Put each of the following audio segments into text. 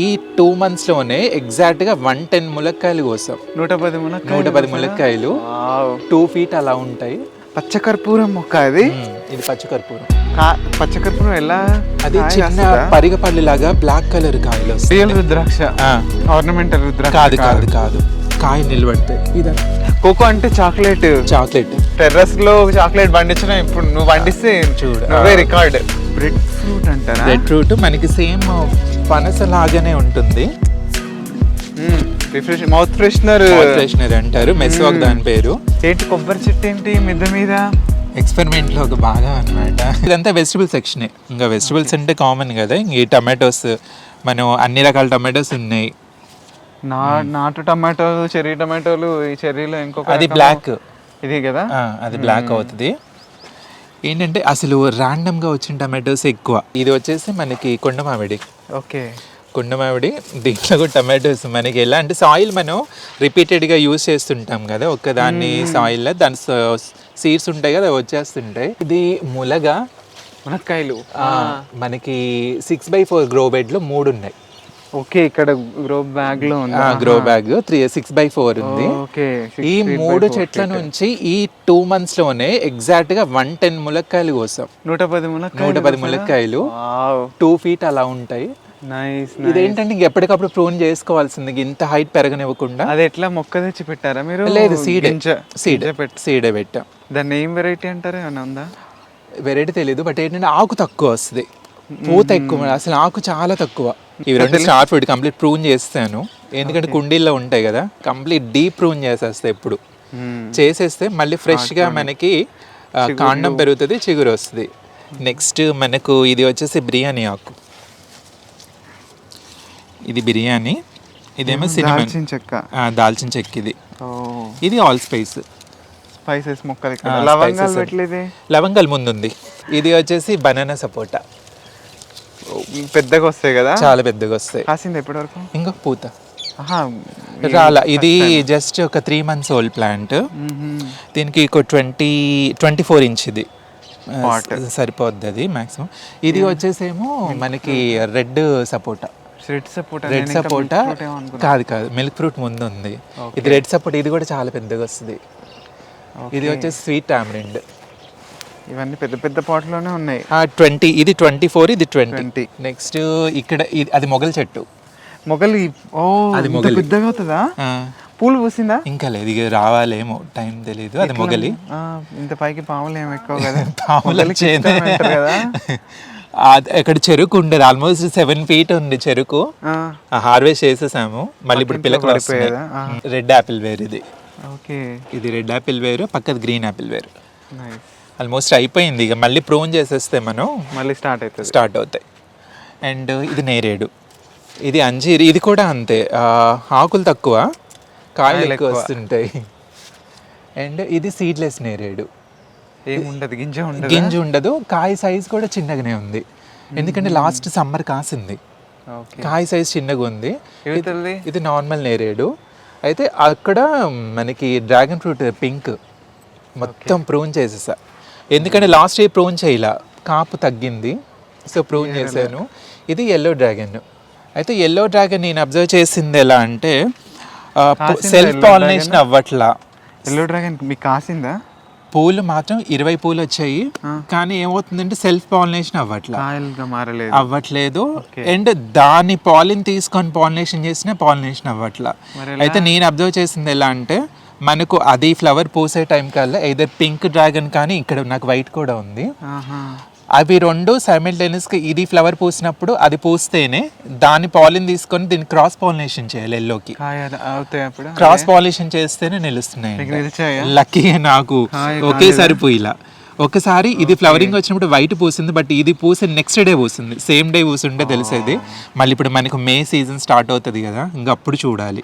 ఈ టూ మంత్స్లోనే ఎగ్జాక్ట్గా one ten ములక్కాయలు కోసం. నూట పది నూట పది ములక్కాయలు. టూ ఫీట్ అలా ఉంటాయి. పచ్చకర్పూరం మొక్క అది. ఇది పచ్చికర్పూరం పచ్చకర్పూరం ఎలా అది చిన్న? పరిగపల్లి లాగా బ్లాక్ కలర్ కాయలు రియల్ రుద్రాక్ష? ఆర్నమెంటల్ రుద్రాక్ష కాదు కాదు కాదు. కాయ నిలబడతాయి. ఇది. కోకో అంటే చాక్లెట్. చాక్లెట్. టెర్రస్లో చాక్లెట్ పండించడం ఇప్పుడు నువ్వు పండిస్తే చూడు. నువ్వే రికార్డ్. బ్రెడ్ ఫ్రూట్ అంటారా? రెడ్ ఫ్రూట్ మనకి సేమ్ పనస లాగానే ఉంటుంది. రిఫ్రెష్ మౌత్ ఫ్రెషనర్ ఫ్రెషనర్ అంటారు. మెస్వాక్ దాని పేరు. ఏంటి కొబ్బరి చెట్టు ఏంటి మిద్ద మీద? ఎక్స్పెరిమెంట్లో ఒక బాగా అన్నమాట. ఇదంతా వెజిటబుల్ సెక్షనే ఇంకా వెజిటబుల్స్ అంటే కామన్ కదా. ఈ టమాటోస్ మనం అన్ని రకాల టమాటోస్ ఉన్నాయి. నా నాటు టమాటోలు చెర్రీ టమాటోలు ఈ చెర్రీలో ఇంకొక అది. బ్లాక్ ఇది కదా? అది బ్లాక్ అవుతుంది. ఏంటంటే అసలు random గా వచ్చిన టమాటోస్ ఎక్కువ. ఇది వచ్చేసి మనకి కొండ మామిడి. ఓకే. కొండ మామిడి దీంట్లో కూడా టమాటోస్ మనకి ఎలా అంటే సాయిల్ మనం రిపీటెడ్గా యూజ్ చేస్తుంటాం కదా ఒక్క దాన్ని సాయిల్లో దాని సీడ్స్ ఉంటాయి కదా వచ్చేస్తుంటాయి. ఇది ములగా మునక్కాయలు. మనకి సిక్స్ బై ఫోర్ గ్రో బెడ్లో మూడు ఉన్నాయి. ఓకే ఇక్కడ గ్రో బ్యాగ్లో ఉంది? Grow bag three six by four ఉంది. ఓకే ఈ మూడు చెట్ల నుంచి ఈ టూ మంత్స్లోనే ఎగ్జాక్ట్గా వన్ టెన్ ములక్కాయలు కోసం. నూట పది మునక్కాయలు నూట పది ములక్కాయలు టూ ఫీట్ అలా ఉంటాయి. ఇదేంటంటే ఎప్పటికప్పుడు ప్రూన్ చేసుకోవాల్సింది ఇంత హైట్ పెరగనివ్వకుండా. అది ఎట్లా? మొక్క తెచ్చి పెట్టారా మీరు? లేదు సీడ్ సీడ్ సీడే పెట్టాం దాన్ని ఏం వెరైటీ అంటారు? ఏమన్నా ఉందా? వెరైటీ తెలియదు బట్ ఏంటంటే ఆకు తక్కువ వస్తుంది. పూత ఎక్కువ అసలు ఆకు చాలా తక్కువ. ఇవి రెండు స్టార్ ఫుడ్ కంప్లీట్ ప్రూన్ చేస్తాను. ఎందుకంటే కుండీల్లో ఉంటాయి కదా కంప్లీట్ డీప్ ప్రూన్ చేసేస్తాయి ఎప్పుడు. చేసేస్తే మళ్ళీ ఫ్రెష్గా మనకి కాండం పెరుగుతుంది చిగురు వస్తుంది. నెక్స్ట్ మనకు ఇది వచ్చేసి బిర్యానీ ఆకు. ఇది బిర్యానీ ఇదేమో సినిమన్ దాల్చిన చెక్క. దాల్చిన చెక్క ఇది. ఓ. ఇది ఆల్ స్పైస్ స్పైసెస్ మొక్కలు లవంగాలు లవంగాలు ముందుంది. ఇది వచ్చేసి బనానా సపోటా. పెద్దగా వస్తాయి కదా? చాలా పెద్దగా వస్తాయి. కాసింది ఎప్పటి వరకు ఇంకా పూత. రాలా. ఇది జస్ట్ ఒక త్రీ మంత్స్ ఓల్డ్ ప్లాంట్. దీనికి ఒక ట్వంటీ ట్వంటీ ఫోర్ ఇంచ్ ఇది. సరిపోద్ది అది మ్యాక్సిమం ఇది వచ్చేసేమో మనకి రెడ్ సపోటా. రెడ్ సపోటా రెడ్ సపోటా కాదు కాదు. మిల్క్ ఫ్రూట్ ముందు ఉంది ఇది రెడ్ సపోటా ఇది కూడా చాలా పెద్దగా వస్తుంది. ఇది వచ్చేసి స్వీట్ టామరిండ్. ఇవన్నీ పెద్ద పెద్ద పాటలోనే ఉన్నాయి. ట్వంటీ ఇది ట్వంటీ ఫోర్ ఇది ట్వంటీ. 20. నెక్స్ట్ ఇక్కడ అది మొగల్ చెట్టు. మొగలి ఓ అది మొగలి. పెద్దగా అవుతుందా? పూలు పూసిందా? ఇంకా లేదు ఇక రావాలేమో టైం తెలియదు అది మొగలి. ఇంత పైకి పాములు ఏమి ఎక్కువ కదా. పాములు కదా. అది అక్కడ చెరుకు ఉండేది. ఆల్మోస్ట్ సెవెన్ ఫీట్ ఉంది చెరుకు. ఆ, హార్వెస్ట్ చేసేసాము. మళ్ళీ ఇప్పుడు పిల్లకి. రెడ్ యాపిల్ వేర్ ఇది. ఓకే. ఇది రెడ్ యాపిల్ వేరు పక్కది గ్రీన్ యాపిల్ వేరు. ఆల్మోస్ట్ అయిపోయింది. ఇక మళ్ళీ ప్రూన్ చేసేస్తే మనం మళ్ళీ స్టార్ట్ అవుతుంది. స్టార్ట్ అవుతాయి. అండ్ ఇది నేరేడు. ఇది అంజీర్ ఇది కూడా అంతే. ఆకులు తక్కువ కాయలు ఎక్కువ. వస్తుంటాయి. అండ్ ఇది సీడ్లెస్ నేరేడు. ఏముండదు గింజ ఉండదు? గింజ ఉండదు. కాయ సైజ్ కూడా చిన్నగానే ఉంది. ఎందుకంటే లాస్ట్ సమ్మర్ కాసింది. కాయ సైజ్ చిన్నగా ఉంది. ఇది నార్మల్ నేరేడు. అయితే అక్కడ మనకి డ్రాగన్ ఫ్రూట్ పింక్ మొత్తం ప్రూన్ చేసేసా. ఎందుకంటే లాస్ట్ ఇయర్ ప్రూన్ చేయలా. కాపు తగ్గింది. సో ప్రూన్ చేశాను. ఇది ఎల్లో డ్రాగన్ అయితే ఎల్లో డ్రాగన్ నేను అబ్జర్వ్ చేసింది ఎలా అంటే సెల్ఫ్ పాలినేషన్ అవ్వట్లా. ఎల్లో డ్రాగన్ మీకు కాసిందా? పూలు మాత్రం ఇరవై పూలు వచ్చాయి. కానీ ఏమవుతుందంటే సెల్ఫ్ పాలినేషన్ అవ్వట్లా. కాయలుగా మారలేదు. అవ్వట్లేదు. అండ్ దాని పాలిన్ తీసుకొని పాలినేషన్ చేసిన పాలినేషన్ అవ్వట్లా. అయితే నేను అబ్జర్వ్ చేసింది ఎలా అంటే మనకు అది ఫ్లవర్ పూసే టైం కల్లా ఏదర్ పింక్ డ్రాగన్ కానీ ఇక్కడ నాకు వైట్ కూడా ఉంది. అవి రెండు సైమిల్టేనియస్గా ఇది ఫ్లవర్ పూసినప్పుడు అది పూస్తేనే దాని పాలిన్ తీసుకొని దీన్ని క్రాస్ పాలినేషన్ చేయాలి ఎల్లోకి. క్రాస్ పాలినేషన్ చేస్తేనే నిలుస్తున్నాయి లక్కీగా నాకు ఒకేసారి పూయిలా ఒకసారి ఇది ఫ్లవరింగ్ వచ్చినప్పుడు వైట్ పూసింది బట్ ఇది పూసి నెక్స్ట్ డే పూసింది. సేమ్ డే పూసుంటే తెలిసేది. మళ్ళీ ఇప్పుడు మనకు మే సీజన్ స్టార్ట్ అవుతుంది కదా ఇంకా అప్పుడు చూడాలి.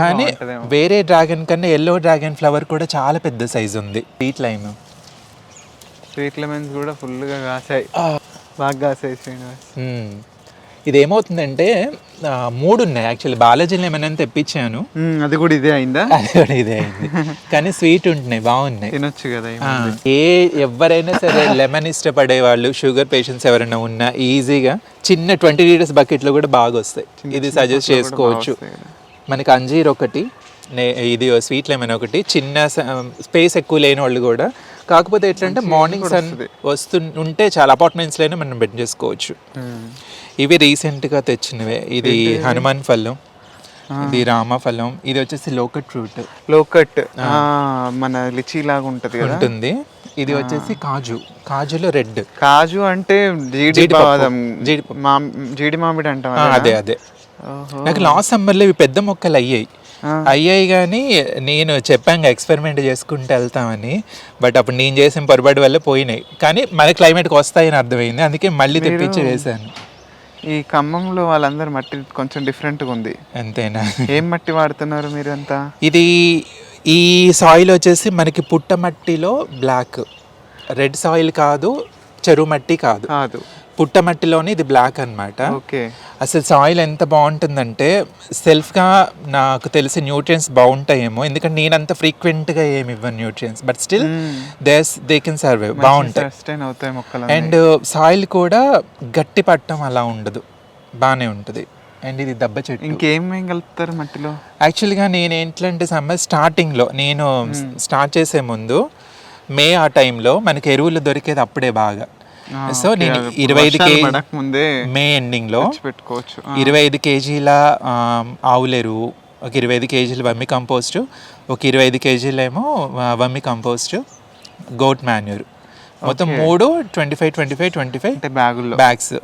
కానీ. వేరే డ్రాగన్ కన్నా ఎల్లో డ్రాగన్ ఫ్లవర్ కూడా చాలా పెద్ద సైజ్ ఉంది. Sweet lime. స్వీట్ లెమన్స్ కూడా ఫుల్గా కాసాయి. బాగా కాసాయి శ్రీనివాస్. ఇది ఏమవుతుందంటే ఆ, మూడు ఉన్నాయి. యాక్చువల్లీ బాలాజీ లెమన్ అని తెప్పించాను. అది కూడా ఇదే అయిందా? అది కూడా ఇదే అయింది. కానీ స్వీట్ ఉంటున్నాయి బాగున్నాయి. తినొచ్చు కదా. ఏ ఎవరైనా సరే లెమన్ ఇష్టపడే వాళ్ళు షుగర్ పేషెంట్స్ ఎవరైనా ఉన్నా ఈజీగా చిన్న ట్వంటీ లీటర్స్ బకెట్లో కూడా బాగా వస్తాయి. ఇది సజెస్ట్ చేసుకోవచ్చు. మనకి అంజీర్ ఒకటి ఇది స్వీట్ లెమన్ ఒకటి చిన్న స్పేస్ ఎక్కువ లేని వాళ్ళు కూడా కాకపోతే ఎట్లంటే మార్నింగ్ సన్ వస్తు ఉంటే చాలా అపార్ట్మెంట్స్లోనే మనం బెట్ చేసుకోవచ్చు. ఇవి రీసెంట్గా తెచ్చినవే. ఇది హనుమాన్ ఫలం ఇది రామ ఫలం ఇది వచ్చేసి లోకట్ ఫ్రూట్. లోకట్. మన లిచీ లాగా ఉంటది ఉంటుంది. ఇది వచ్చేసి కాజు. కాజులో రెడ్. కాజు అంటే జీడి. బాదం జీడి మామిడి అంటాం అదే అదే. నాకు లాస్ట్ సమ్మర్లో ఇవి పెద్ద మొక్కలు అయ్యాయి అయ్యాయి కానీ నేను చెప్పాను ఎక్స్పెరిమెంట్ చేసుకుంటూ వెళ్తామని బట్ అప్పుడు నేను చేసిన పొరపాటు వల్ల పోయినాయి. కానీ మన క్లైమేట్కి వస్తాయని అర్థమైంది. అందుకే మళ్ళీ తెప్పించి వేశాను. ఈ ఖమ్మంలో వాళ్ళందరూ మట్టి కొంచెం డిఫరెంట్గా ఉంది. అంతేనా? ఏం మట్టి వాడుతున్నారు మీరు అంతా ఇది ఈ సాయిల్ వచ్చేసి మనకి పుట్ట మట్టిలో బ్లాక్. రెడ్ సాయిల్ కాదు చెరువు మట్టి కాదు. కాదు. పుట్ట మట్టిలోనే ఇది బ్లాక్ అన్నమాట. ఓకే. అసలు సాయిల్ ఎంత బాగుంటుందంటే సెల్ఫ్గా నాకు తెలిసి న్యూట్రియన్స్ బాగుంటాయేమో. ఎందుకంటే నేనంత ఫ్రీక్వెంట్గా ఏమి ఇవ్వను nutrients but still these they can survive బాగుంటాయి. అండ్ సాయిల్ కూడా గట్టి పట్టం అలా ఉండదు. బాగానే ఉంటుంది. అండ్ ఇది దెబ్బ చెట్టు. ఇంకేం కలుపుతారు మట్టిలో? యాక్చువల్గా నేను ఏంటంటే సమ్మర్ స్టార్టింగ్లో నేను స్టార్ట్ చేసే ముందు మే ఆ టైంలో మనకి ఎరువులు దొరికేది అప్పుడే బాగా. సో నేను ఇరవై ఐదు కేజీ మే ఎండింగ్లో పెట్టుకోవచ్చు ఇరవై ఐదు కేజీల ఆమ్, ఆవులెరువు ఒక ఇరవై ఐదు కేజీల వమ్మి కంపోస్ట్ ఒక ఇరవై ఐదు కేజీలు ఏమో ఆ, వమ్మి కంపోస్ట్ గోట్ మాన్యూర్. మొత్తం మూడు twenty five twenty five twenty five అంటే బ్యాగుల్లో. బ్యాగ్స్.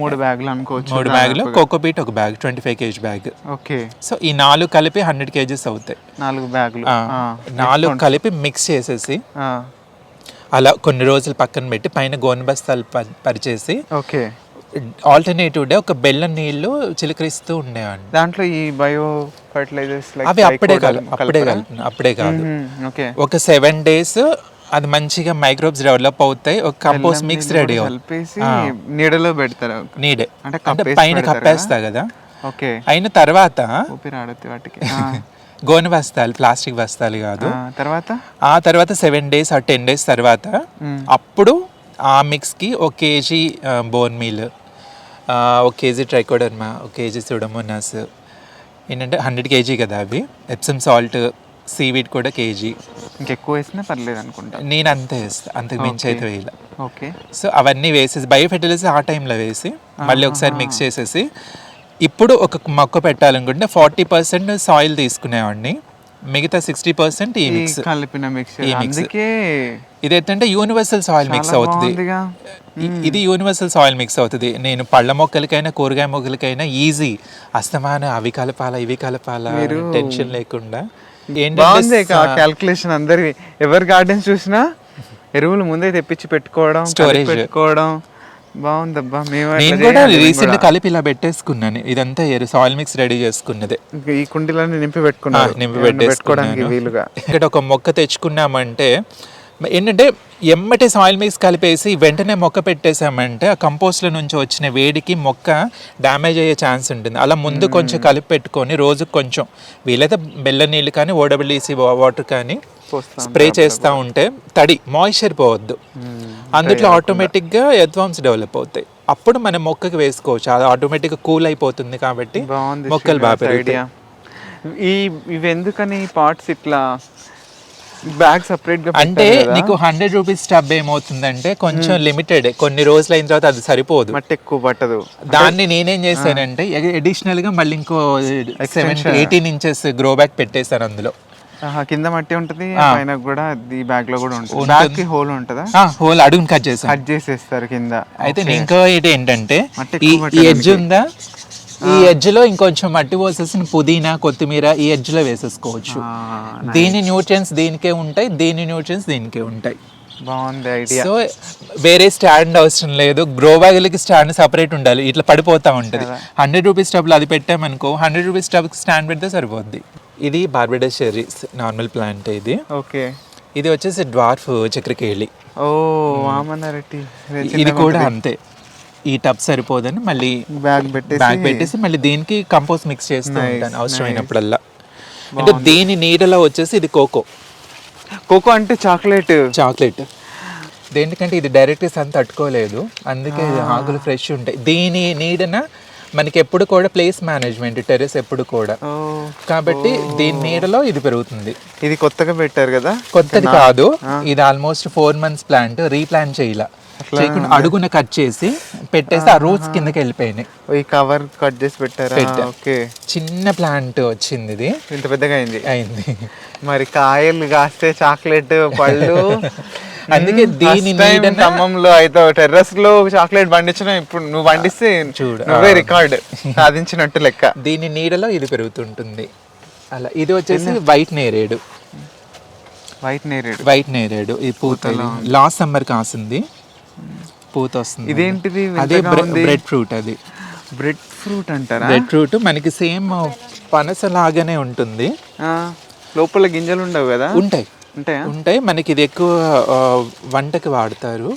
మూడు బ్యాగులు అనుకోవచ్చు మూడు బ్యాగులు కోకోపీట్ ఒక bag twenty five kg bag. Okay. So ఈ నాలుగు కలిపి హండ్రెడ్ కేజీస్ అవుతాయి. నాలుగు బ్యాగులు. నాలుగు కలిపి మిక్స్ చేసేసి అలా కొన్ని రోజులు పక్కన పెట్టి పైన గోనె బస్తాలు పరిచేసి ఓకే. ఆల్టర్నేటివ్ డే ఒక బెల్లం నీళ్ళు చిలకరిస్తూ ఉండేవాడిని. దాంట్లో ఈ బయో ఫర్టిలైజర్స్ అవి అప్పుడే కాదు అప్పుడే కాదు అప్పుడే కాదు. ఒక సెవెన్ డేస్ అది మంచిగా మైక్రోబ్స్ డెవలప్ అవుతాయి ఒక కంపోస్ట్ మిక్స్ రెడీ అవుతుంది. కలిపేసి నీడలో పెడతారు? నీడే. అంటే పైన? కప్పేస్తా కదా. ఓకే. అయిన తర్వాత వాటికి. గోనె బస్తాలు ప్లాస్టిక్ బస్తాలు కాదు. ఆ, తర్వాత? ఆ తర్వాత సెవెన్ డేస్ ఆ టెన్ డేస్ తర్వాత. అప్పుడు ఆ మిక్స్కి ఒక కేజీ బోన్ మీల్ ఒక కేజీ ట్రైకోడర్మా ఒక కేజీ సుడమోనాస్. ఏంటంటే హండ్రెడ్ కేజీ కదా అవి. ఎప్సమ్ సాల్ట్ సీవీడ్ కూడా కేజీ. ఇంకెక్కువ వేసినా పర్లేదు అనుకుంటా. నేను అంతే వేస్తా అంతకు మించి అయితే వేయాల. ఓకే. సో అవన్నీ వేసేసి బయో ఫెర్టిలైజర్ ఆ టైంలో వేసి మళ్ళీ ఒకసారి మిక్స్ చేసేసి ఇప్పుడు ఒక మొక్క పెట్టాలనుకుంటే ఫార్టీ పర్సెంట్ సాయిల్ తీసుకునేవాడిని. మిగతా సిక్స్టీ పర్సెంట్ ఈ మిక్స్ కలిపిన మిక్చర్ ఈ. అందుకే ఇది ఏంటంటే యూనివర్సల్ సాయిల్ మిక్స్ అవుతుంది. ఇది యూనివర్సల్ సాయిల్ మిక్స్ అవుతుంది. నేను పళ్ళ మొక్కలకైనా కూరగాయ మొక్కలకైనా ఈజీ అస్తమాన అవి కలపాల ఇవి కలపాల టెన్షన్ లేకుండా. ఏంటంటే క్యాల్కులేషన్ అందరి ఎవరి గార్డెన్స్ చూసినా ఎరువులు ముందే తెప్పించి పెట్టుకోవడం Storage. పెట్టుకోవడం బాగుందబ్బా మేము నేను కూడా రీసెంట్. కలిపి ఇలా పెట్టేసుకున్నాను. ఇదంతా సాయిల్ మిక్స్ రెడీ చేసుకున్నదే. ఈ కుండీలన్నీ నింపి పెట్టుకున్నారు. ఆ, నింపి పెట్టేసుకున్నాను. వీలుగా. ఇక్కడ ఒక మొక్క తెచ్చుకున్నామంటే ఏంటంటే ఎమ్మటే సాయిల్ మిక్స్ కలిపేసి వెంటనే మొక్క పెట్టేసామంటే ఆ కంపోస్ట్లో నుంచి వచ్చిన వేడికి మొక్క డ్యామేజ్ అయ్యే ఛాన్స్ ఉంటుంది. అలా ముందు కొంచెం కలిపి పెట్టుకొని రోజుకి కొంచెం వీలైతే బెల్ల నీళ్ళు కానీ ఓడబ్ల్యూసి వాటర్ కానీ స్ప్రే చేస్తూ ఉంటే తడి మాయిశ్చర్ పోవద్దు. అందులో ఆటోమేటిక్గా ఎర్త్వామ్స్ డెవలప్ అవుతాయి. అప్పుడు మనం మొక్కకి వేసుకోవచ్చు. అది ఆటోమేటిక్గా కూల్ అయిపోతుంది కాబట్టి మొక్కలు బాగా ఐడియా ఈ ఇవి ఎందుకని పార్ట్స్ ఇట్లా బ్యాగ్ సపరేట్గా అంటే? నీకు హండ్రెడ్ రూపీస్ టబ్ ఏమవుతుందంటే కొంచెం లిమిటెడ్ కొన్ని రోజులు అయిన తర్వాత అది సరిపోదు. మట్టి ఎక్కువ పట్టదు. దాన్ని నేనేం చేశానంటే అడిషనల్గా మళ్ళీ ఇంకో seven eighteen inches grow bag పెట్టేశాను అందులో. కింద మట్టి ఉంటది పైన కూడా ఈ బ్యాగ్లో కూడా ఉంటుంది. బ్యాగ్కి హోల్ ఉంటుందా? హోల్ అడుగుని కట్ చేశాను కట్ చేసేస్తారు కింద. అయితే ఇంకో ఏంటి ఏంటంటే ఈ ఎడ్జ్ ఉందా? ఈ ఎడ్జ్లో ఇంకొంచెం మట్టి పోసేసి పుదీనా కొత్తిమీర ఈ ఎడ్జ్లో వేసేసుకోవచ్చు. దీని న్యూట్రియన్స్ దీనికే ఉంటాయి దీని న్యూట్రియన్స్ దీనికే ఉంటాయి. బాగుంది ఐడియా సో వేరే స్టాండ్ అవసరం లేదు. గ్రో బ్యాగులకి స్టాండ్ సపరేట్ ఉండాలి. ఇట్లా పడిపోతా ఉంటుంది. హండ్రెడ్ రూపీస్ టబ్లో అది పెట్టామనుకో హండ్రెడ్ రూపీస్ టబ్ స్టాండ్ పెడితే సరిపోద్ది. ఇది బార్బెడస్ చెర్రీస్ నార్మల్ ప్లాంట్ ఇది. ఓకే. ఇది వచ్చేసి డ్వార్ఫ్ చక్రకేళి. ఓ వామనారెడ్డి ఇది కూడా అంతే. ఈ టబ్ సరిపోదని మళ్ళీ బ్యాగ్ పెట్టేసి బ్యాగ్ పెట్టేసి మళ్ళీ దీనికి కంపోస్ట్ మిక్స్ చేస్తూ ఉంటాను అవసరమైనప్పుడల్లా అంటే దీని నీడలో వచ్చేసి ఇది కోకో కోకో అంటే చాక్లెట్ చాక్లెట్ దేనికంటే ఇది డైరెక్ట్ సన్ తట్టుకోలేదు. అందుకే ఆకులు ఫ్రెష్ ఉంటాయి. దీని నీడన మనకి ఎప్పుడు కూడా ప్లేస్ మేనేజ్మెంట్ టెరెస్ ఎప్పుడు కూడా. కాబట్టి దీని నీడలో ఇది పెరుగుతుంది. ఇది కొత్తగా పెట్టారు కదా? కొత్తది కాదు. ఇది almost four months plant replant చేయాల. చేయకుండా అడుగున కట్ చేసి పెట్టేసి ఆ రూట్స్ కిందకి వెళ్ళిపోయినాయి. ఈ కవర్ కట్ చేసి పెట్టారా? పెట్టా. ఓకే. చిన్న ప్లాంట్ వచ్చింది ఇది. ఇంత పెద్దగా అయింది. అయింది. మరి కాయలు కాస్తే చాక్లెట్ పళ్ళు. అందుకే దీని ఖమ్మంలో అయితే టెర్రస్లో చాక్లెట్ పండించడం ఇప్పుడు నువ్వు పండిస్తే చూడు, నువ్వే రికార్డ్ సాధించినట్టు లెక్క. దీని నీడలో ఇది పెరుగుతుంటుంది. అలా ఇది వచ్చేసి వైట్ నేరేడు. వైట్ నేరేడు. వైట్ నేరేడు. ఈ పూత లాస్ట్ సమ్మర్ కాసింది. పూత వస్తుంది ఇదేంటిది? అదే. బ్రెడ్ ఫ్రూట్ అది. బ్రెడ్ ఫ్రూట్ అంటారా? బ్రెడ్ ఫ్రూట్ మనకి సేమ్ పనస లాగానే ఉంటుంది లోపల గింజలు ఉండవు కదా? ఉంటాయి. ఉంటాయా? మనకి ఇది ఎక్కువ వంటకి వాడతారు.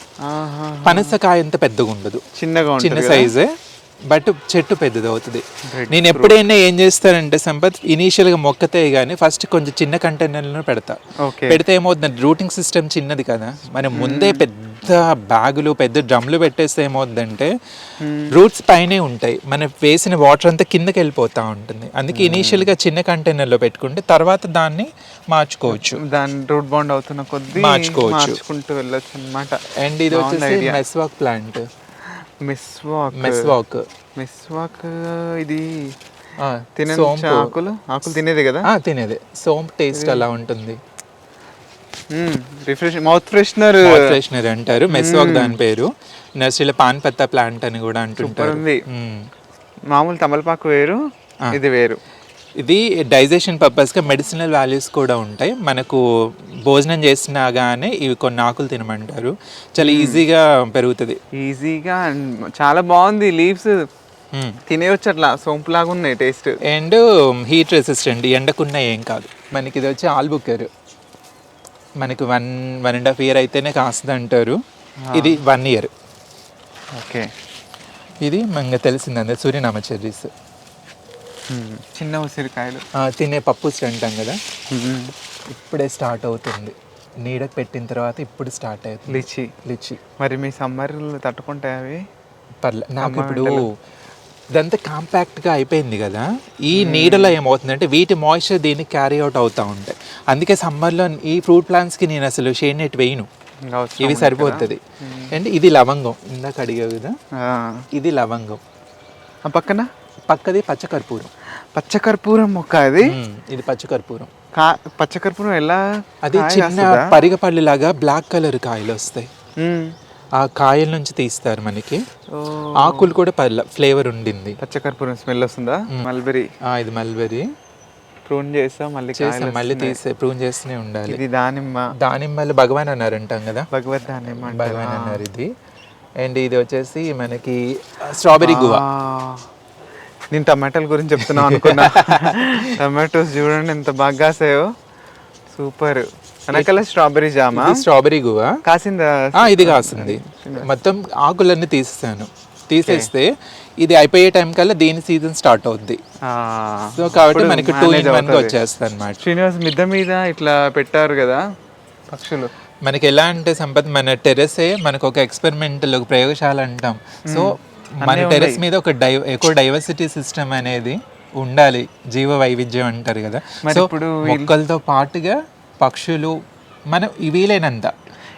పనసకాయ అంత పెద్దగా ఉండదు చిన్నగా చిన్న సైజే. బట్ చెట్టు పెద్దది అవుతుంది. నేను ఎప్పుడైనా ఏం చేస్తానంటే సంపత్ ఇనీషియల్గా మొక్కతే గానీ ఫస్ట్ కొంచెం చిన్న కంటైనర్లను పెడతా. పెడితే ఏమవుతుంది రూటింగ్ సిస్టమ్ చిన్నది కదా. మనం ముందే పెద్ద బ్యాగులు పెద్ద డ్రమ్లు పెట్టేస్తే ఏమవుతుందంటే రూట్స్ పైనే ఉంటాయి. మనం వేసిన వాటర్ అంతా కిందకి వెళ్ళిపోతూ ఉంటుంది. అందుకే ఇనీషియల్గా చిన్న కంటైనర్లో పెట్టుకుంటే తర్వాత దాన్ని మార్చుకోవచ్చు. దాని రూట్ బాండ్ అవుతున్న కొద్దీ మార్చుకోవచ్చు. వెళ్ళొచ్చు అనమాట అండ్ ఇది వచ్చేసి మెస్వాక్ ప్లాంట్ మిస్వాక్. మెస్వాక్. మిస్వాక్ ఇది తినే ఆకులు ఆకులు తినేది కదా? తినేదే. సోంప్ టేస్ట్ అలా ఉంటుంది. రిఫ్రెష్ మౌత్ ఫ్రెషనర్ ఫ్రెషనర్ అంటారు. మెస్వాక్ దాని పేరు. నర్సరీలో పాన్ పత్తా ప్లాంట్ అని కూడా అంటుంటారు. మామూలు తమలపాకు వేరు ఇది వేరు. ఇది డైజెషన్ పర్పస్గా మెడిసినల్ వాల్యూస్ కూడా ఉంటాయి. మనకు భోజనం చేసినా కానీ ఇవి కొన్ని ఆకులు తినమంటారు. చాలా ఈజీగా పెరుగుతుంది. ఈజీగా చాలా బాగుంది లీవ్స్. తినేయొచ్చు అట్లా సోంపు లాగా ఉన్నాయి టేస్ట్. అండ్ హీట్ రెసిస్టెంట్ ఎండకున్న ఏం కాదు. మనకి ఇది వచ్చి ఆల్బుకర్ మనకి one one and half year అయితేనే కాస్తుంది అంటారు. ఇది వన్ ఇయర్. ఓకే. ఇది మనకు తెలిసిందండి సూర్యనామ చెర్రీస్ చిన్న ఉసిరికాయలు. తినే పప్పు అంటాం కదా. ఇప్పుడే స్టార్ట్ అవుతుంది. నీడకు పెట్టిన తర్వాత ఇప్పుడు స్టార్ట్ అవుతుంది. లిచి. లిచి. మరి మీ సమ్మర్ తట్టుకుంటాయి అవి? పర్లే నాకు ఇప్పుడు ఇదంతా కాంపాక్ట్గా అయిపోయింది కదా. ఈ నీడలో ఏమవుతుందంటే వీటి మాయిశ్చర్ దీన్ని క్యారీ అవుట్ అవుతూ ఉంటాయి. అందుకే సమ్మర్లో ఈ ఫ్రూట్ ప్లాంట్స్కి నేను అసలు షేడ్ నెట్ వేయను. ఇవి సరిపోతుంది. అండ్ ఇది లవంగం. ఇందాక అడిగావు కదా. ఇది లవంగం. ఆ పక్కన? పక్కది పచ్చకర్పూరం పచ్చకర్పూరం మొక్క అది. ఇది పచ్చకర్పూరం. కా పచ్చకర్పూరం ఎలా అది చిన్న? పరిగపల్లి లాగా బ్లాక్ కలర్ కాయలు వస్తాయి. ఆ కాయల నుంచి తీస్తారు మనకి. ఆకులు కూడా ఫ్లేవర్ ఉండింది. పచ్చకర్పూరం స్మెల్ వస్తుందా? మల్బెరీ. ఆ, ఇది మల్బెరీ. ప్రూన్ చేస్తా మళ్ళీ చేసాం కాయలు మళ్ళీ. తీసే ప్రూవ్ చేస్తూనే ఉండాలి. ఇది దానిమ్మ. దానిమ్మలు భగవాన్ అన్నారు అంటాం కదా? భగవద్ దానిమ్మ. భగవాన్ అన్నారు ఇది. అండ్ ఇది వచ్చేసి మనకి స్ట్రాబెరీ గువా. నేను టమాటాల గురించి చెప్తున్నావు అనుకున్నా. టమాటోస్ చూడండి ఎంత బాగా కాసాయో. సూపర్. వెనకాల స్ట్రాబెరీ జామా. స్ట్రాబెరీ గువా కాసిందా? ఇది కాస్తుంది మొత్తం ఆకులన్నీ తీసేసాను. తీసేస్తే ఇది అయిపోయే టైం కల్లా దీని సీజన్ స్టార్ట్ అవుద్ది. సో కాబట్టి మనకి టూ ఇన్ వన్. వచ్చేస్తుంది అనమాట శ్రీనివాస్ మిద్ద మీద ఇట్లా పెట్టారు కదా పక్షులు. మనకి ఎలా అంటే సంపత్ మన టెర్రసే మనకు ఒక ఎక్స్పెరిమెంటల్ ఒక ప్రయోగశాల అంటాం. సో మన టెర్రస్ మీద ఒక డై ఎక్కువ డైవర్సిటీ సిస్టమ్ అనేది ఉండాలి జీవ వైవిధ్యం అంటారు కదా. సో ఇప్పుడు మొక్కలతో పాటుగా పక్షులు మనం వీలైనంత.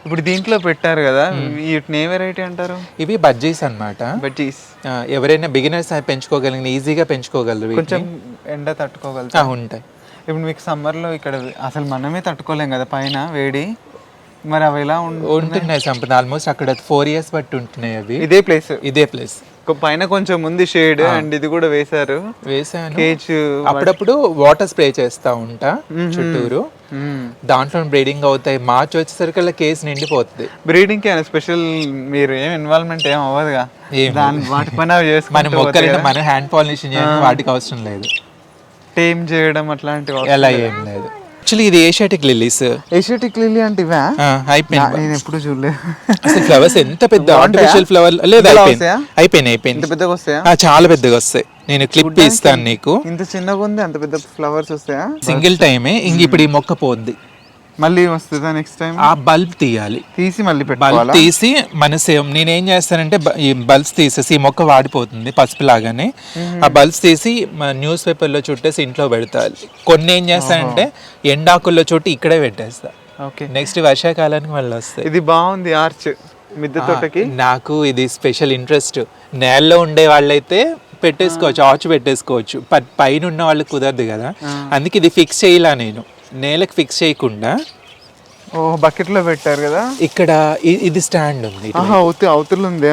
ఇప్పుడు దీంట్లో పెట్టారు కదా వీటిని ఏ వెరైటీ అంటారు? ఇవి బజ్జీస్ అన్నమాట. బజ్జీస్ ఎవరైనా బిగినర్స్ పెంచుకోగలిగిన ఈజీగా పెంచుకోగలరు. కొంచెం ఎండ తట్టుకోగలుగుతాం ఆ, ఉంటాయి. ఇప్పుడు మీకు సమ్మర్లో ఇక్కడ అసలు మనమే తట్టుకోలేం కదా పైన వేడి. మరి అవి ఎలా ఉంటున్నాయి? సంపద. ఆల్మోస్ట్ అక్కడ ఫోర్ ఇయర్స్ బట్టి ఉంటున్నాయి అవి. ఇదే ప్లేస్ ఇదే ప్లేస్ పైన కొంచెం ఉంది షేడ్ అండ్ ఇది కూడా వేశారు. వేసాను కేజ్ అప్పుడప్పుడు వాటర్ స్ప్రే చేస్తా ఉంటా చుట్టూరు. దాంట్లో బ్రీడింగ్ అవుతాయి. మార్చి వచ్చేసరికల్లా కేసు నిండిపోతుంది. బ్రీడింగ్కి స్పెషల్ మీరు ఏం ఇన్వాల్వ్మెంట్ ఏం అవ్వదుగా? ఏం దాని వాటి పని అవి మన మొక్కలు మన హ్యాండ్ పాలినేషన్ వాటికి అవసరం లేదు. టేమ్ చేయడం అట్లాంటివి ఎలా ఏం లేదు. యాక్చువల్లీ ఇది ఏషియాటిక్ లిల్లీస్ ఏషియాటిక్ లిల్లీ అంటే ఇవా అయిపోయింది. నేను ఎప్పుడు చూడలేదు అసలు ఫ్లవర్స్ ఎంత పెద్ద? ఆర్టిఫిషియల్ ఫ్లవర్ లేదు అయిపోయింది? అయిపోయింది ఇంత అయిపోయింది పెద్దగా వస్తాయా? ఆ, చాలా పెద్దగా వస్తాయి. నేను క్లిప్ ఇస్తాను నీకు. ఇంత చిన్నగా ఉంది అంత పెద్ద ఫ్లవర్స్ వస్తాయా? సింగిల్ టైమే ఇంక ఇప్పుడు ఈ మొక్క పోద్ది మళ్ళీ వస్తుందా నెక్స్ట్ టైం ఆ బల్బ్ తీయాలి. తీసి మళ్ళీ బల్బ్ తీసి మన సేమ్ నేనేం చేస్తానంటే ఈ బల్బ్స్ తీసేసి ఈ మొక్క వాడిపోతుంది పసుపు లాగానే. ఆ బల్బ్స్ తీసి న్యూస్ పేపర్లో చుట్టేసి ఇంట్లో పెడతాలి. కొన్ని ఏం చేస్తానంటే ఎండాకుల్లో చుట్టి ఇక్కడే పెట్టేస్తా. ఓకే. నెక్స్ట్ వర్షాకాలానికి మళ్ళీ వస్తాయి. ఇది బాగుంది ఆర్చ్ మిద్దె తోటకి? నాకు ఇది స్పెషల్ ఇంట్రెస్ట్ నేలలో ఉండే వాళ్ళైతే పెట్టేసుకోవచ్చు ఆర్చ్ పెట్టేసుకోవచ్చు. పైన ఉన్న వాళ్ళకి కుదరదు కదా. అందుకే ఇది ఫిక్స్ చేయలా నేను. నేలకు ఫిక్స్ చేయకుండా ఓ బకెట్లో పెట్టారు కదా? ఇక్కడ ఇది స్టాండ్ ఉంది అవుతు అవతల ఉంది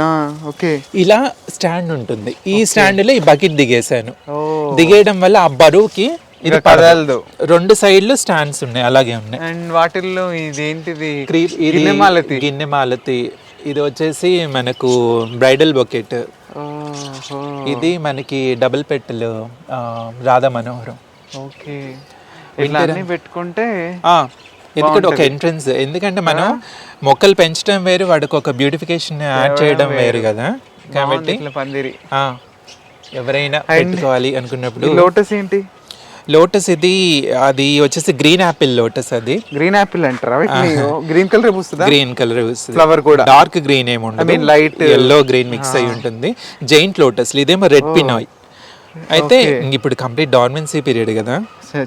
ఓకే. ఇలా స్టాండ్ ఉంటుంది. ఈ స్టాండ్లో ఈ బకెట్ దిగేశాను. దిగేయడం వల్ల ఆ బరువుకి ఇది కదలదు. రెండు సైడ్లు స్టాండ్స్ ఉన్నాయి అలాగే ఉన్నాయి. అండ్ వాటిల్లో ఇదేంటిది? గిన్నెమాలతి. గిన్నె మాలతి. ఇది వచ్చేసి మనకు బ్రైడల్ బొకెట్ ఇది మనకి డబుల్ పెట్టెలు రాధా మనోహరం. ఓకే. ఇట్లా అన్ని పెట్టుకుంటే ఎందుకంటే ఒక ఎంట్రన్స్ ఎందుకంటే మనం మొక్కలు పెంచడం వేరు వాడికి ఒక బ్యూటిఫికేషన్ యాడ్ చేయడం వేరు. కదా. కాబట్టి పందిరి. ఎవరైనా పెట్టుకోవాలి అనుకున్నప్పుడు లోటస్ ఏంటి? లోటస్ ఇది అది వచ్చేసి గ్రీన్ యాపిల్ లోటస్ అది. గ్రీన్ యాపిల్ అంటారా? గ్రీన్ కలర్ పూస్తుందా? గ్రీన్ కలర్ ఫ్లవర్ కూడా. డార్క్ గ్రీన్ ఏమి ఉండదు. light- ఎల్లో గ్రీన్ మిక్స్ అయి ఉంటుంది. జైంట్ లోటస్ ఇదేమో రెడ్ పినాయ్ అయితే ఇప్పుడు కంప్లీట్ డార్మెన్సీ పీరియడ్ కదా.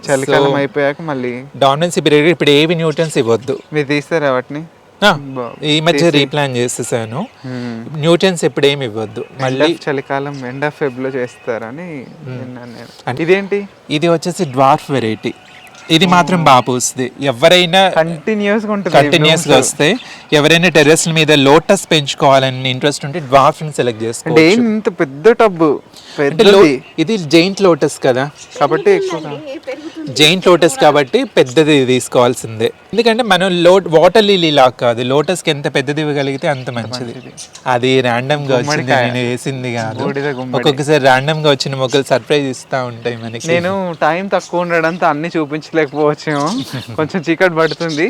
చలికాలం అయిపోయాక మళ్ళీ డార్మెన్సీ పీరియడ్ ఇప్పుడు ఏవి న్యూట్రన్స్ ఇవ్వద్దు. మీరు తీస్తారా వాటిని? ఈ మధ్య రీప్లాన్ చేసేసాను. న్యూట్రన్స్ ఇప్పుడు ఏమి ఇవ్వద్దు. మళ్ళీ చలికాలం ఎండ్ ఆఫ్ ఫెబ్లో చేస్తారని విన్నాను ఇదేంటి? ఇది వచ్చేసి డ్వార్ఫ్ వెరైటీ. ఇది మాత్రం బాగా పూస్తుంది ఎవరైనా కంటిన్యూస్ కంటిన్యూస్గా వస్తే ఎవరైనా టెర్రస్ మీద లోటస్ పెంచుకోవాలని ఇంట్రెస్ట్ ఉంటే డ్వార్ఫ్ని సెలెక్ట్ ఏం ఇంత పెద్ద టబ్బు? ఇది జైంట్ లోటస్ కదా కాబట్టి ఎక్కువ జైంట్ లోటస్ కాబట్టి పెద్దది తీసుకోవాల్సిందే. ఎందుకంటే మనం లో వాటర్ లిలీ లాగా కాదు లోటస్కి ఎంత పెద్దది ఇవ్వగలిగితే అంత మంచిది. అది ర్యాండమ్గా వచ్చింది నేను వేసింది కాదు. ఒక్కొక్కసారి ర్యాండమ్గా వచ్చిన మొక్కలు సర్ప్రైజ్ ఇస్తా ఉంటాయి మనకి. నేను టైం తక్కువ ఉండడంతో అన్ని చూపించలేకపోవచ్చేమో. కొంచెం చీకటి పడుతుంది.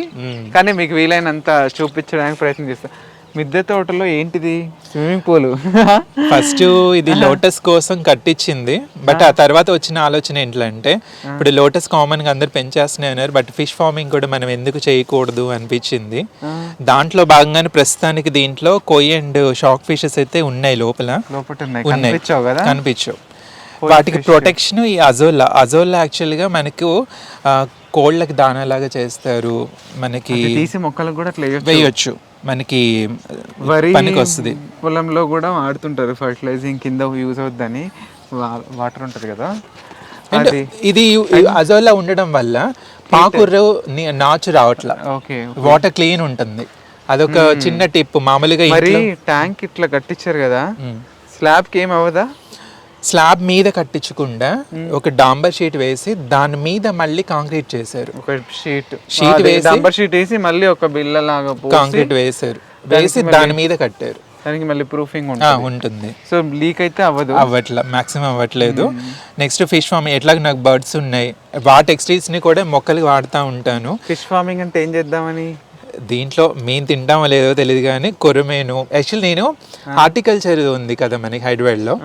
కానీ మీకు వీలైనంత చూపించడానికి ప్రయత్నం చేస్తా. మిద్దె తోటలో ఏంటిది? Swimming pool. ఫస్ట్ ఇది లోటస్ కోసం కట్టించింది బట్ ఆ తర్వాత వచ్చిన ఆలోచన ఏంటంటే ఇప్పుడు లోటస్ కామన్గా అందరు పెంచేస్తూనే ఉన్నారు బట్ ఫిష్ ఫార్మింగ్ కూడా మనం ఎందుకు చేయకూడదు అనిపించింది. దాంట్లో భాగంగానే ప్రస్తుతానికి దీంట్లో కొయ్య అండ్ షాక్ ఫిషెస్ అయితే ఉన్నాయి లోపల. ఉన్నాయి. కనిపించావు వాటికి ప్రొటెక్షన్ ఈ అజోలా. అజోలా యాక్చువల్గా మనకు కోళ్ళకి దానాలాగా చేస్తారు. మనకి తీసి మొక్కలకు కూడా అట్లా వేయొచ్చు. మనకి వరి పనికి వస్తుంది పొలంలో కూడా వాడుతుంటారు ఫర్టిలైజింగ్ కింద యూజ్ అవుద్దని వాటర్ ఉంటది కదా. ఇది అజోలా ఉండడం వల్ల పాకుర్రు నాచు రావట్లా. ఓకే వాటర్ క్లీన్ ఉంటుంది. అదొక చిన్న టిప్ మామూలుగా మరి ట్యాంక్ ఇట్లా కట్టించారు కదా. మ్మ్. స్లాబ్కి ఏం అవ్వదా? స్లాబ్ మీద కట్టించకుండా ఒక డాంబర్ షీట్ వేసి దాని మీద మళ్ళీ కాంక్రీట్ చేశారు. ఒక షీట్. Sheet వేసి- డంబర్ షీట్ వేసి మళ్ళీ ఒక బిల్ల లాగా కాంక్రీట్ వేశారు. వేసి దాని మీద కట్టారు. దానికి మళ్ళీ ప్రూఫింగ్ ఉంటుంది. సో లీక్ అయితే అవ్వదు. అవ్వట్లా మాక్సిమం అవ్వట్లేదు. నెక్స్ట్ ఫిష్ ఫార్మ్ ఎట్లాగ నాకు బర్డ్స్ ఉన్నాయి. వాటి టెక్స్టైల్స్ని కూడా మొక్కలు వాడుతూ ఉంటాను. ఫిష్ ఫార్మింగ్ అంటే ఏం చేద్దామని? దీంట్లో మేము తింటామో లేదో తెలియదు కానీ కొరమేను యాక్చువల్ నేను హార్టికల్చర్ ఉంది కదా మనకి హైదరాబాద్లో.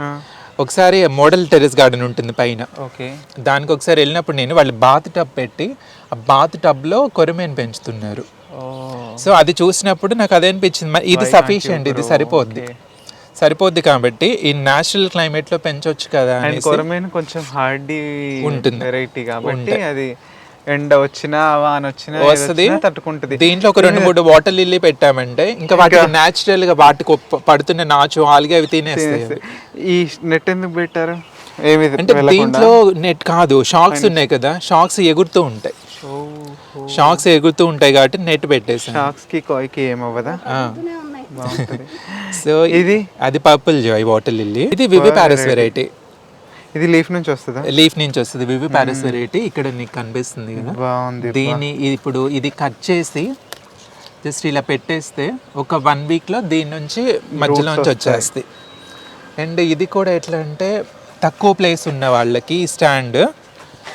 ఒకసారి మోడల్ టెరెస్ గార్డెన్ ఉంటుంది పైన. ఓకే. దానికి ఒకసారి వెళ్ళినప్పుడు నేను వాళ్ళు బాత్ టబ్ పెట్టి ఆ బాత్ టబ్లో కొరమేను పెంచుతున్నారు. సో అది చూసినప్పుడు నాకు అదే అనిపించింది. మరి ఇది సఫిషియంట్ ఇది సరిపోద్ది. సరిపోద్ది కాబట్టి ఈ న్యాచురల్ క్లైమేట్లో పెంచొచ్చు కదా కొంచెం హార్డీ ఉంటుంది. వెరైటీ కాబట్టి అది ఎండ వచ్చినా వాన వచ్చినా వస్తది. తట్టుకుంటది. దీంట్లో ఒక రెండు మూడు వాటర్ లిల్లీ పెట్టామంటే ఇంకా వాటికి న్యాచురల్గా వాటికి పడుతున్న నాచు ఆల్గా అవి తినేస్తాయి. ఈ నెట్ ఎందుకు పెట్టారు? ఏమి అంటే దీంట్లో నెట్ కాదు షాక్స్ ఉన్నాయి కదా షాక్స్ ఎగురుతూ ఉంటాయి. షాక్స్ ఎగురుతూ ఉంటాయి కాబట్టి నెట్ పెట్టేసాను షాక్స్కి కాయ్కి ఏమవ్వదా? సో ఇది? అది పర్పుల్ జాయ్ వాటర్ లిల్లీ. ఇది వివి ప్యారిస్ వెరైటీ ఇది లీఫ్ నుంచి వస్తుందా? లీఫ్ నుంచి వస్తుంది. వివి ప్యారిస్ వెరైటీ ఇక్కడ నీకు కనిపిస్తుంది కదా. బాగుంది దీన్ని ఇప్పుడు ఇది కట్ చేసి జస్ట్ ఇలా పెట్టేస్తే ఒక వన్ వీక్లో దీని నుంచి మధ్యలోంచి వచ్చేస్తాయి. అండ్ ఇది కూడా ఎట్లా అంటే తక్కువ ప్లేస్ ఉన్న వాళ్ళకి స్టాండ్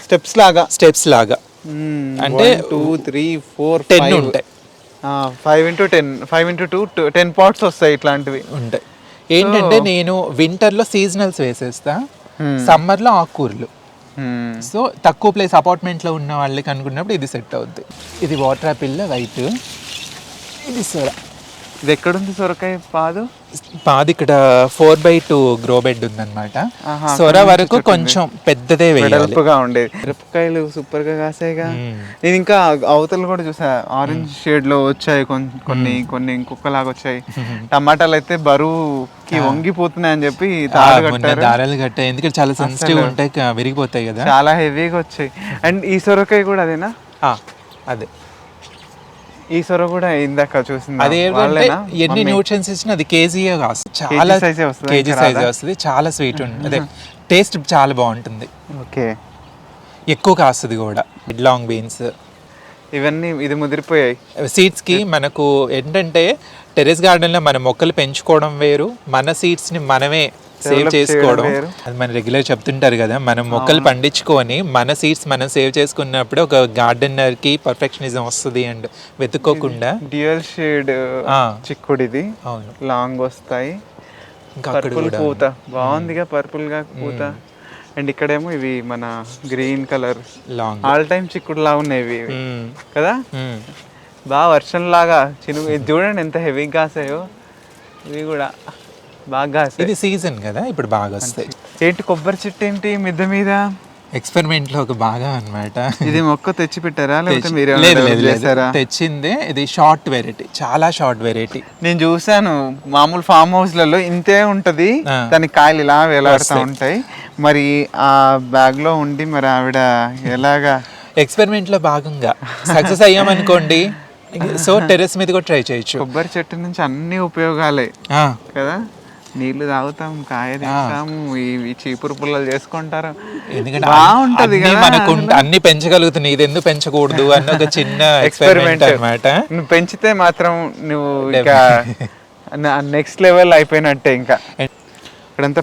స్టెప్స్ లాగా స్టెప్స్ లాగా. అంటే అంటే టూ త్రీ ఫోర్ టెన్ ఉంటాయి. Five into ten five into two ten pots వస్తాయి ఇట్లాంటివి. ఉంటాయి. ఏంటంటే నేను వింటర్లో సీజనల్స్ వేసేస్తా. సమ్మర్లో ఆకుకూరలు. Hmm. సో తక్కువ ప్లేస్ అపార్ట్మెంట్లో ఉన్న వాళ్ళకి అనుకున్నప్పుడు ఇది సెట్ అవుద్ది. ఇది వాటర్ యాపిల్ వైట్? ఇది సొర ఇది ఎక్కడుంది సొరకాయ పాదు? పాది ఇక్కడ four by two grow bed ఉందన్నమాట. సొర వరకు కొంచెం పెద్దదే వెడల్పుగా ఉండేది. మిరపకాయలు సూపర్గా కాసాయిగా. నేను ఇంకా అవతలు కూడా చూసా. ఆరెంజ్ షేడ్లో వచ్చాయి కొన్- కొన్ని కొన్ని ఇంకొకలాగా వచ్చాయి. టమాటాలు అయితే బరువుకి వంగిపోతున్నాయి అని చెప్పి దారాలు కట్టాయి. ఎందుకంటే చాలా సెన్సిటివ్ ఉంటాయి విరిగిపోతాయి కదా. చాలా హెవీగా వచ్చాయి. అండ్ ఈ సొరకాయ కూడా అదేనా? అదే. ఈ సొర కూడా ఇందాక చూసింది అది ఏంటంటే ఎన్ని న్యూట్రియన్స్ ఇచ్చినా అది కేజీయే కాదు. చాలా? కేజీ సైజ్ వస్తుంది. చాలా స్వీట్ ఉంటుంది అదే టేస్ట్ చాలా బాగుంటుంది. ఓకే. ఎక్కువ కాస్తుంది కూడా. మిడ్ లాంగ్ బీన్స్ ఇవన్నీ ఇది ముదిరిపోయాయి. సీడ్స్కి మనకు ఏంటంటే టెరెస్ గార్డెన్లో మన మొక్కలు పెంచుకోవడం వేరు. మన సీడ్స్ని మనమే సేవ్ చేసుకోవడం. అది మన రెగ్యులర్ చెప్తుంటారు కదా మనం మొక్కలు పండించుకొని మన సీడ్స్ మనం సేవ్ చేసుకున్నప్పుడు ఒక గార్డెనర్కి పర్ఫెక్షనిజం వస్తుంది అండ్ వెతుక్కోకుండా. డ్యూయల్ షేడ్ ఆ, చిక్కుడు ఇది అవును. లాంగ్ వస్తాయి. పర్పుల్ పూత. బాగుందిగా పర్పుల్గా పూత. అండ్ ఇక్కడేమో ఇవి మన green colour long all time చిక్కుడు లా ఉన్నాయి ఇవి. కదా? బాగా వర్షం లాగా చినుగు. ఇది చూడండి ఎంత హెవీగా కాసాయో ఇవి కూడా. బాగా ఇది సీజన్ కదా ఇప్పుడు బాగా వస్తాయి. ఏంటి కొబ్బరి చెట్టు ఏంటి మిద్దె మీద? ఎక్స్పెరిమెంట్లో ఒక బాగా అన్నమాట. ఇది మొక్క తెచ్చి పెట్టారా? లేకపోతే తెచ్చిందే ఇది షార్ట్ వెరైటీ చాలా షార్ట్ వెరైటీ నేను చూసాను మామూలు ఫామ్ హౌస్లలో ఇంతే ఉంటది. ఆ. దానికి కాయలు ఇలా వేలాడుతూ ఉంటాయి. మరి ఆ బ్యాగ్లో ఉండి మరి ఆవిడ ఎలాగా? ఎక్స్పెరిమెంట్లో భాగంగా. సక్సెస్ అయ్యామనుకోండి సో టెర్రస్ మీద కూడా ట్రై చేయొచ్చు. కొబ్బరి చెట్టు నుంచి అన్ని ఉపయోగాలే. కదా? నీళ్ళు తాగుతాం కాయ తింటాము ఇవి చీపురు పుల్లలు చేసుకుంటారు. ఎందుకంటే బాగుంటది కదా మనకు అన్ని పెంచగలుగుతున్నాయి ఇది ఎందుకు పెంచకూడదు అన్న ఒక చిన్న ఎక్స్పెరిమెంట్ అన్నమాట. నువ్వు పెంచితే మాత్రం నువ్వు ఇంకా నెక్స్ట్ లెవెల్ అయిపోయినట్టే ఇంకా. ఇక్కడంతా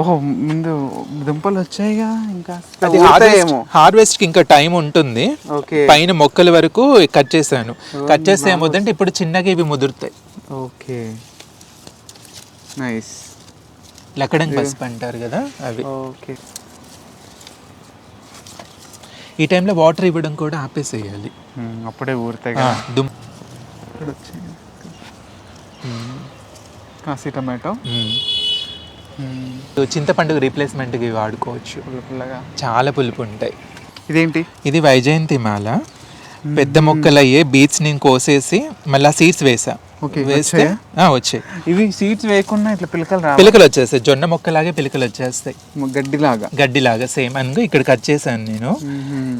ఓహో ముందు దుంపలు వచ్చాయిగా ఇంకా. హార్వెస్ట్కి ఇంకా టైం ఉంటుంది. పైన మొక్కల వరకు కట్ చేశాను. కట్ చేస్తే ఏమవుతుందంటే ఇప్పుడు చిన్నగా ఇవి ముదురుతాయి. ఓకే. నైస్ లక్కడం పసుపు అంటారు కదా అవి. ఓకే ఈ టైంలో వాటర్ ఇవ్వడం కూడా ఆపేసేయాలి. అప్పుడే ఊరుతాయి ఆ, కదా. దుమ్. కాసి టమాటో మ్మ్. చింతపండు రీప్లేస్మెంట్కి వాడుకోవచ్చు. పుల్ల పుల్లగా. చాలా పులుపు ఉంటాయి. ఇదేంటి? ఇది వైజయంతి మాల పెద్ద మొక్కలు అయ్యే బీట్స్ నేను కోసేసి మళ్ళీ సీడ్స్ వేసా వేస్తే వచ్చాయి? ఇవి సీడ్స్ వేయకుండా ఇట్లా పిలకలు పిలకలు వచ్చేస్తాయి. జొన్న మొక్కలాగే పిలకలు వచ్చేస్తాయి. గడ్డిలాగా? గడ్డిలాగా సేమ్. అందుకు ఇక్కడ కట్ చేశాను నేను.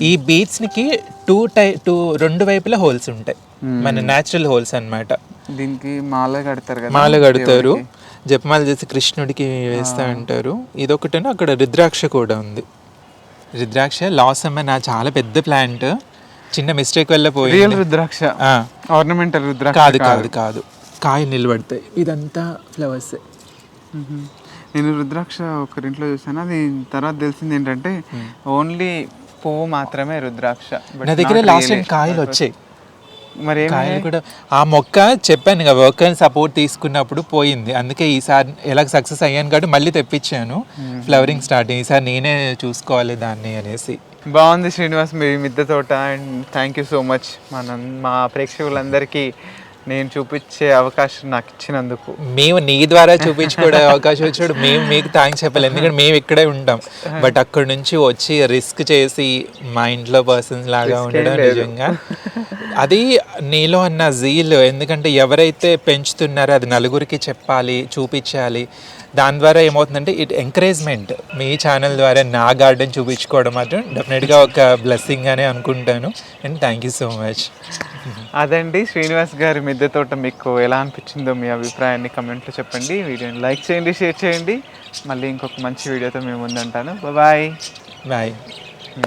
ఈ బీట్స్కి టూ టై టూ రెండు వైపులా హోల్స్ ఉంటాయి. మన న్యాచురల్ హోల్స్ అన్నమాట. దీనికి మాల కడతారు కదా మాల కడతారు. జపమాల చేసి కృష్ణుడికి వేస్తా అంటారు ఇదొకటేనా అక్కడ రుద్రాక్ష కూడా ఉంది. రుద్రాక్ష లాస్ అమ్మ నా చాలా పెద్ద ప్లాంట్ చిన్న మిస్టేక్ వల్ల రియల్ పోయింది రుద్రాక్ష. ఆర్నమెంటల్ రుద్రాక్ష కాదు కాదు కాదు. కాయలు నిలబడతాయి. ఇదంతా ఫ్లవర్స్. నేను రుద్రాక్ష ఒకరింట్లో చూసాను అది తర్వాత తెలిసింది ఏంటంటే ఓన్లీ పువ్వు మాత్రమే రుద్రాక్ష నా దగ్గర లాస్ట్. టైం కాయలు వచ్చాయి. మరి కాయలు కూడా ఆ మొక్క చెప్పాను కదా వర్కర్ సపోర్ట్ తీసుకున్నప్పుడు పోయింది. అందుకే ఈసారి ఎలా సక్సెస్ అయ్యాను కాబట్టి మళ్ళీ తెప్పించాను. ఫ్లవరింగ్ స్టార్ట్ ఈసారి నేనే చూసుకోవాలి దాన్ని అనేసి. బాగుంది శ్రీనివాస్ మీ మిద్దె తోట. And thank you so much మన మా ప్రేక్షకులందరికీ నేను చూపించే అవకాశం నాకు ఇచ్చినందుకు. మేము నీ ద్వారా చూపించుకోవడం అవకాశం వచ్చాడు మేము మీకు థ్యాంక్స్ చెప్పాలి. ఎందుకంటే మేము ఇక్కడే ఉంటాం. బట్ అక్కడ నుంచి వచ్చి రిస్క్ చేసి మా ఇంట్లో పర్సన్స్ లాగా ఉండడం నిజంగా. అది నీలో అన్న జీల్ ఎందుకంటే ఎవరైతే పెంచుతున్నారో అది నలుగురికి చెప్పాలి చూపించాలి. దాని ద్వారా ఏమవుతుందంటే ఇట్ ఎంకరేజ్మెంట్ మీ ఛానల్ ద్వారా నా గార్డెన్ చూపించుకోవడం మాత్రం డెఫినెట్గా ఒక బ్లెస్సింగ్ అనే అనుకుంటాను. And thank you so much అదండి శ్రీనివాస్ గారి మిద్దె తోట మీకు ఎలా అనిపించిందో మీ అభిప్రాయాన్ని కమెంట్లో చెప్పండి. వీడియోని లైక్ చేయండి షేర్ చేయండి. మళ్ళీ ఇంకొక మంచి వీడియోతో మేము ముందుంటాను బాయ్ బాయ్